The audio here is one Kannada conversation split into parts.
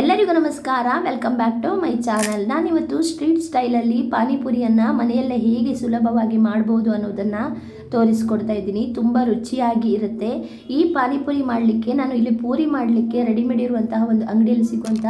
ಎಲ್ಲರಿಗೂ ನಮಸ್ಕಾರ. Welcome back to my channel ನಾನಿವತ್ತು ಸ್ಟ್ರೀಟ್ ಸ್ಟೈಲಲ್ಲಿ ಪಾನಿಪುರಿಯನ್ನು ಮನೆಯಲ್ಲೇ ಹೇಗೆ ಸುಲಭವಾಗಿ ಮಾಡ್ಬೋದು ಅನ್ನೋದನ್ನು ತೋರಿಸ್ಕೊಡ್ತಾ ಇದ್ದೀನಿ. ತುಂಬ ರುಚಿಯಾಗಿ ಇರುತ್ತೆ. ಈ ಪಾನಿಪುರಿ ಮಾಡಲಿಕ್ಕೆ, ನಾನು ಇಲ್ಲಿ ಪೂರಿ ಮಾಡಲಿಕ್ಕೆ ರೆಡಿಮೇಡ್ ಇರುವಂತಹ ಒಂದು ಅಂಗಡಿಯಲ್ಲಿ ಸಿಗುವಂಥ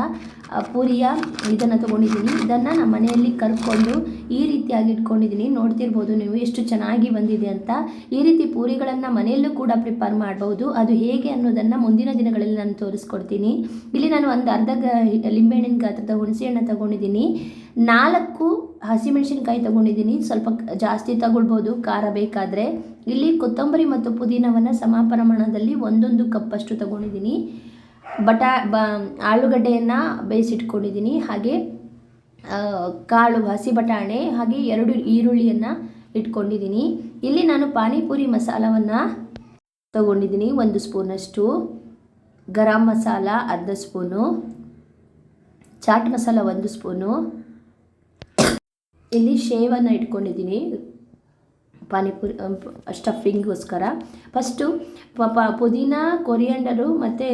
ಪೂರಿಯ ಇದನ್ನು ತೊಗೊಂಡಿದ್ದೀನಿ. ಇದನ್ನು ನಮ್ಮ ಮನೆಯಲ್ಲಿ ಕರ್ಕೊಂಡು ಈ ರೀತಿಯಾಗಿ ಇಟ್ಕೊಂಡಿದ್ದೀನಿ. ನೋಡ್ತಿರ್ಬೋದು ನೀವು ಎಷ್ಟು ಚೆನ್ನಾಗಿ ಬಂದಿದೆ ಅಂತ. ಈ ರೀತಿ ಪೂರಿಗಳನ್ನು ಮನೆಯಲ್ಲೂ ಕೂಡ ಪ್ರಿಪೇರ್ ಮಾಡ್ಬೋದು. ಅದು ಹೇಗೆ ಅನ್ನೋದನ್ನು ಮುಂದಿನ ದಿನಗಳಲ್ಲಿ ನಾನು ತೋರಿಸ್ಕೊಡ್ತೀನಿ. ಇಲ್ಲಿ ನಾನು ಒಂದು ಅರ್ಧ ಗ ಲಿಂಬೆಹಣ್ಣಿನ ಗಾತ್ರದ ಹುಣಸೆಹಣ್ಣು ತಗೊಂಡಿದ್ದೀನಿ. ನಾಲ್ಕು ಹಸಿಮೆಣಸಿನ್ಕಾಯಿ ತಗೊಂಡಿದ್ದೀನಿ. ಸ್ವಲ್ಪ ಜಾಸ್ತಿ ತಗೊಳ್ಬೋದು. ಖಾರ ಬೇಕಾದರೆ. ಇಲ್ಲಿ ಕೊತ್ತಂಬರಿ ಮತ್ತು ಪುದೀನವನ್ನು ಸಮ ಪ್ರಮಾಣದಲ್ಲಿ ಒಂದೊಂದು ಕಪ್ಪಷ್ಟು ತಗೊಂಡಿದ್ದೀನಿ. ಬಟಾ, ಬ, ಆಲೂಗಡ್ಡೆಯನ್ನು ಬೇಯಿಸಿಟ್ಕೊಂಡಿದ್ದೀನಿ. ಹಾಗೆ ಕಾಳು, ಹಸಿ ಬಟಾಣೆ, ಹಾಗೆ ಎರಡು ಈರುಳ್ಳಿಯನ್ನು ಇಟ್ಕೊಂಡಿದ್ದೀನಿ. ಇಲ್ಲಿ ನಾನು ಪಾನಿಪುರಿ ಮಸಾಲವನ್ನು ತಗೊಂಡಿದ್ದೀನಿ. ಒಂದು ಸ್ಪೂನಷ್ಟು ಗರಂ ಮಸಾಲ, ಅರ್ಧ ಸ್ಪೂನು. ಚಾಟ್ ಮಸಾಲ ಒಂದು ಸ್ಪೂನು. ಇಲ್ಲಿ ಶೇವನ್ನು ಇಟ್ಕೊಂಡಿದ್ದೀನಿ. ಪಾನಿಪುರಿ ಸ್ಟಫಿಂಗ್ಗೋಸ್ಕರ. ಫಸ್ಟು ಪುದೀನ, ಕೊರಿಯಂಡರು ಮತ್ತು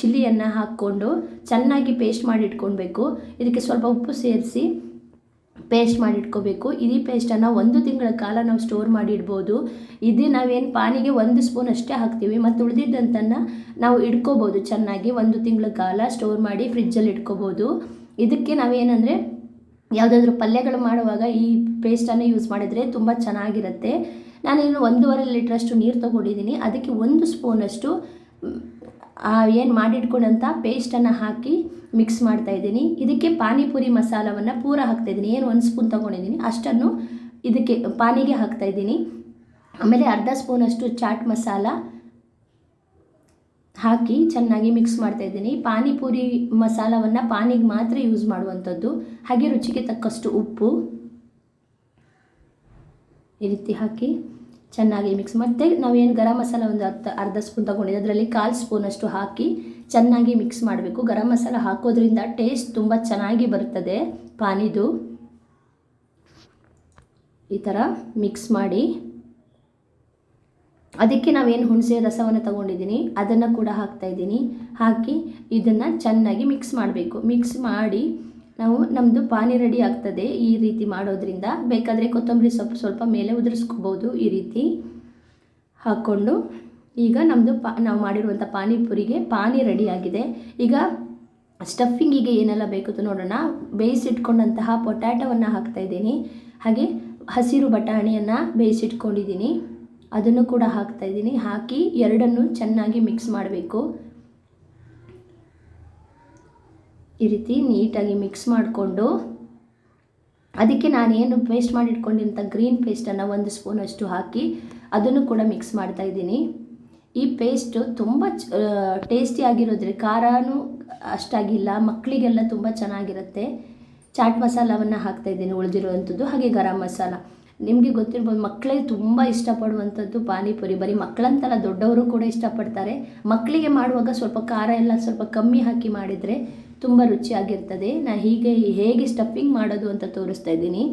ಚಿಲ್ಲಿಯನ್ನು ಹಾಕ್ಕೊಂಡು ಚೆನ್ನಾಗಿ ಪೇಸ್ಟ್ ಮಾಡಿ ಇಟ್ಕೊಳ್ಬೇಕು ಇದಕ್ಕೆ ಸ್ವಲ್ಪ ಉಪ್ಪು ಸೇರಿಸಿ ಪೇಸ್ಟ್ ಮಾಡಿ ಇಟ್ಕೋಬೇಕು ಇಡೀ ಪೇಸ್ಟನ್ನು ಒಂದು ತಿಂಗಳ ಕಾಲ ನಾವು ಸ್ಟೋರ್ ಮಾಡಿ ಇಡ್ಬೋದು ಇದು ನಾವೇನು ಪಾನಿಗೆ ಒಂದು ಸ್ಪೂನ್ ಅಷ್ಟೇ ಹಾಕ್ತೀವಿ. ಮತ್ತು ಉಳಿದಿದ್ದಂತನ್ನು ನಾವು ಇಟ್ಕೋಬೋದು ಚೆನ್ನಾಗಿ ಒಂದು ತಿಂಗಳ ಕಾಲ ಸ್ಟೋರ್ ಮಾಡಿ ಫ್ರಿಜ್ಜಲ್ಲಿ ಇಟ್ಕೋಬೋದು ಇದಕ್ಕೆ ನಾವೇನಂದರೆ ಯಾವುದಾದ್ರೂ ಪಲ್ಯಗಳು ಮಾಡುವಾಗ ಈ ಪೇಸ್ಟನ್ನು ಯೂಸ್ ಮಾಡಿದರೆ ತುಂಬ ಚೆನ್ನಾಗಿರುತ್ತೆ. ನಾನೇನು ಒಂದೂವರೆ ಲೀಟ್ರಷ್ಟು ನೀರು ತೊಗೊಂಡಿದ್ದೀನಿ ಅದಕ್ಕೆ ಒಂದು ಸ್ಪೂನಷ್ಟು ಏನು ಮಾಡಿಟ್ಕೊಂಡಂಥ ಪೇಸ್ಟನ್ನು ಹಾಕಿ ಮಿಕ್ಸ್ ಮಾಡ್ತಾ ಇದ್ದೀನಿ. ಇದಕ್ಕೆ ಪಾನಿಪುರಿ ಮಸಾಲವನ್ನು ಪೂರ ಹಾಕ್ತಾ ಇದ್ದೀನಿ. ಏನು ಒಂದು ಸ್ಪೂನ್ ತೊಗೊಂಡಿದ್ದೀನಿ ಅಷ್ಟನ್ನು ಇದಕ್ಕೆ, ಪಾನಿಗೆ ಹಾಕ್ತಾಯಿದ್ದೀನಿ ಆಮೇಲೆ ಅರ್ಧ ಸ್ಪೂನಷ್ಟು ಚಾಟ್ ಮಸಾಲ ಹಾಕಿ ಚೆನ್ನಾಗಿ ಮಿಕ್ಸ್ ಮಾಡ್ತಾ ಇದ್ದೀನಿ. ಪಾನಿಪುರಿ ಮಸಾಲವನ್ನು ಪಾನಿಗೆ ಮಾತ್ರ ಯೂಸ್ ಮಾಡುವಂಥದ್ದು. ಹಾಗೆ ರುಚಿಗೆ ತಕ್ಕಷ್ಟು ಉಪ್ಪು ಈ ರೀತಿ ಹಾಕಿ ಚೆನ್ನಾಗಿ ಮಿಕ್ಸ್ ಮತ್ತು ನಾವೇನು ಗರಂ ಮಸಾಲ ಒಂದು ಅರ್ಧ ಅರ್ಧ ಸ್ಪೂನ್ ತೊಗೊಂಡಿದ್ದೆ. ಅದರಲ್ಲಿ ಕಾಲು ಸ್ಪೂನಷ್ಟು ಹಾಕಿ ಚೆನ್ನಾಗಿ ಮಿಕ್ಸ್ ಮಾಡಬೇಕು. ಗರಂ ಮಸಾಲ ಹಾಕೋದ್ರಿಂದ ಟೇಸ್ಟ್ ತುಂಬ ಚೆನ್ನಾಗಿ ಬರ್ತದೆ ಪಾನಿದು. ಈ ಥರ ಮಿಕ್ಸ್ ಮಾಡಿ ಅದಕ್ಕೆ ನಾವೇನು ಹುಣಸೆ ರಸವನ್ನು ತಗೊಂಡಿದ್ದೀನಿ ಅದನ್ನು ಕೂಡ ಹಾಕ್ತಾ ಇದ್ದೀನಿ ಹಾಕಿ ಇದನ್ನು ಚೆನ್ನಾಗಿ ಮಿಕ್ಸ್ ಮಾಡಬೇಕು. ಮಿಕ್ಸ್ ಮಾಡಿ ನಾವು ನಮ್ಮದು ಪಾನಿ ರೆಡಿ ಆಗ್ತದೆ ಈ ರೀತಿ ಮಾಡೋದ್ರಿಂದ. ಬೇಕಾದರೆ ಕೊತ್ತಂಬರಿ ಸೊಪ್ಪು ಸ್ವಲ್ಪ ಮೇಲೆ ಉದುರಿಸ್ಕೋಬೋದು ಈ ರೀತಿ. ಹಾಕ್ಕೊಂಡು ಈಗ ನಮ್ಮದು ಪಾ, ನಾವು ಮಾಡಿರುವಂಥ ಪಾನಿಪುರಿಗೆ ಪಾನಿ ರೆಡಿ ಆಗಿದೆ. ಈಗ ಸ್ಟಫಿಂಗಿಗೆ ಏನೆಲ್ಲ ಬೇಕು ಅಂತ ನೋಡೋಣ. ಬೇಯಿಸಿಟ್ಕೊಂಡಂತಹ ಪೊಟ್ಯಾಟೋವನ್ನು ಹಾಕ್ತಾ ಇದ್ದೀನಿ ಹಾಗೆ ಹಸಿರು ಬಟಾಣಿಯನ್ನು ಬೇಯಿಸಿಟ್ಕೊಂಡಿದ್ದೀನಿ ಅದನ್ನು ಕೂಡ ಹಾಕ್ತಾ ಇದ್ದೀನಿ. ಹಾಕಿ ಎರಡನ್ನು ಚೆನ್ನಾಗಿ ಮಿಕ್ಸ್ ಮಾಡಬೇಕು. ಈ ರೀತಿ ನೀಟಾಗಿ ಮಿಕ್ಸ್ ಮಾಡಿಕೊಂಡು ಅದಕ್ಕೆ ನಾನೇನು ಪೇಸ್ಟ್ ಮಾಡಿ ಇಟ್ಕೊಂಡಿರೋಂಥ ಗ್ರೀನ್ ಪೇಸ್ಟನ್ನು ಒಂದು ಸ್ಪೂನಷ್ಟು ಹಾಕಿ ಅದನ್ನು ಕೂಡ ಮಿಕ್ಸ್ ಮಾಡ್ತಾ ಇದ್ದೀನಿ. ಈ ಪೇಸ್ಟು ತುಂಬ ಟೇಸ್ಟಿ ಆಗಿರೋದ್ರಿಂದ ಖಾರನೂ ಅಷ್ಟಾಗಿಲ್ಲ ಮಕ್ಕಳಿಗೆಲ್ಲ ತುಂಬ ಚೆನ್ನಾಗಿರುತ್ತೆ. ಚಾಟ್ ಮಸಾಲವನ್ನು ಹಾಕ್ತಾ ಇದ್ದೀನಿ, ಉಳಿದಿರುವಂಥದ್ದು, ಹಾಗೆ ಗರಂ ಮಸಾಲ. ನಿಮಗೆ ಗೊತ್ತಿರ್ಬೋದು ಮಕ್ಕಳೇ ತುಂಬ ಇಷ್ಟಪಡುವಂಥದ್ದು ಪಾನಿಪುರಿ. ಬರೀ ಮಕ್ಕಳಂತಲ್ಲ ದೊಡ್ಡವರು ಕೂಡ ಇಷ್ಟಪಡ್ತಾರೆ. ಮಕ್ಕಳಿಗೆ ಮಾಡುವಾಗ ಸ್ವಲ್ಪ ಖಾರ ಎಲ್ಲ ಸ್ವಲ್ಪ ಕಮ್ಮಿ ಹಾಕಿ ಮಾಡಿದರೆ ತುಂಬ ರುಚಿಯಾಗಿರ್ತದೆ. ನಾನು ಹೀಗೆ ಹೇಗೆ ಸ್ಟಫಿಂಗ್ ಮಾಡೋದು ಅಂತ ತೋರಿಸ್ತಾ ಇದ್ದೀನಿ.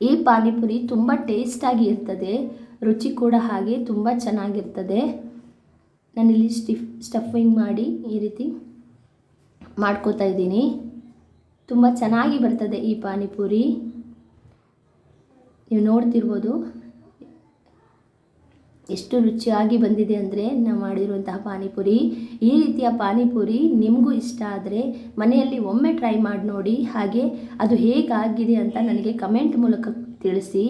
ಈ ಪಾನಿಪುರಿ ತುಂಬ ಟೇಸ್ಟಾಗಿ ಇರ್ತದೆ. ರುಚಿ ಕೂಡ ಹಾಗೆ ತುಂಬ ಚೆನ್ನಾಗಿರ್ತದೆ. ನಾನಿಲ್ಲಿ ಸ್ಟಿಫ್ ಸ್ಟಫಿಂಗ್ ಮಾಡಿ ಈ ರೀತಿ ಮಾಡ್ಕೋತಾ ಇದ್ದೀನಿ. ತುಂಬ ಚೆನ್ನಾಗಿ ಬರ್ತದೆ ಈ ಪಾನಿಪುರಿ. ನೀವು ನೋಡ್ತಿರ್ಬೋದು ಎಷ್ಟು ರುಚಿಯಾಗಿ ಬಂದಿದೆ ಅಂದರೆ ನಾವು ಮಾಡಿರುವಂತಹ ಪಾನಿಪುರಿ. ಈ ರೀತಿಯ ಪಾನಿಪುರಿ ನಿಮಗೂ ಇಷ್ಟ ಆದರೆ ಮನೆಯಲ್ಲಿ ಒಮ್ಮೆ ಟ್ರೈ ಮಾಡಿ ನೋಡಿ ಹಾಗೆ ಅದು ಹೇಗಾಗಿದೆ ಅಂತ ನನಗೆ ಕಮೆಂಟ್ ಮೂಲಕ ತಿಳಿಸಿ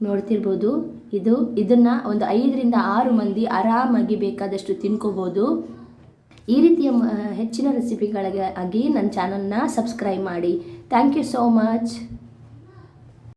ನೋಡ್ತಿರ್ಬೋದು. ಇದು ಇದನ್ನು ಒಂದು ಐದರಿಂದ ಆರು ಮಂದಿ ಆರಾಮಾಗಿ ಬೇಕಾದಷ್ಟು ತಿನ್ಕೋಬೋದು. ಈ ರೀತಿಯ ಹೆಚ್ಚಿನ ಹೆಚ್ಚಿನ ರೆಸಿಪಿಗಳಿಗಾಗಿ ನನ್ನ ಚಾನಲ್ನ ಸಬ್ಸ್ಕ್ರೈಬ್ ಮಾಡಿ. Thank you so much.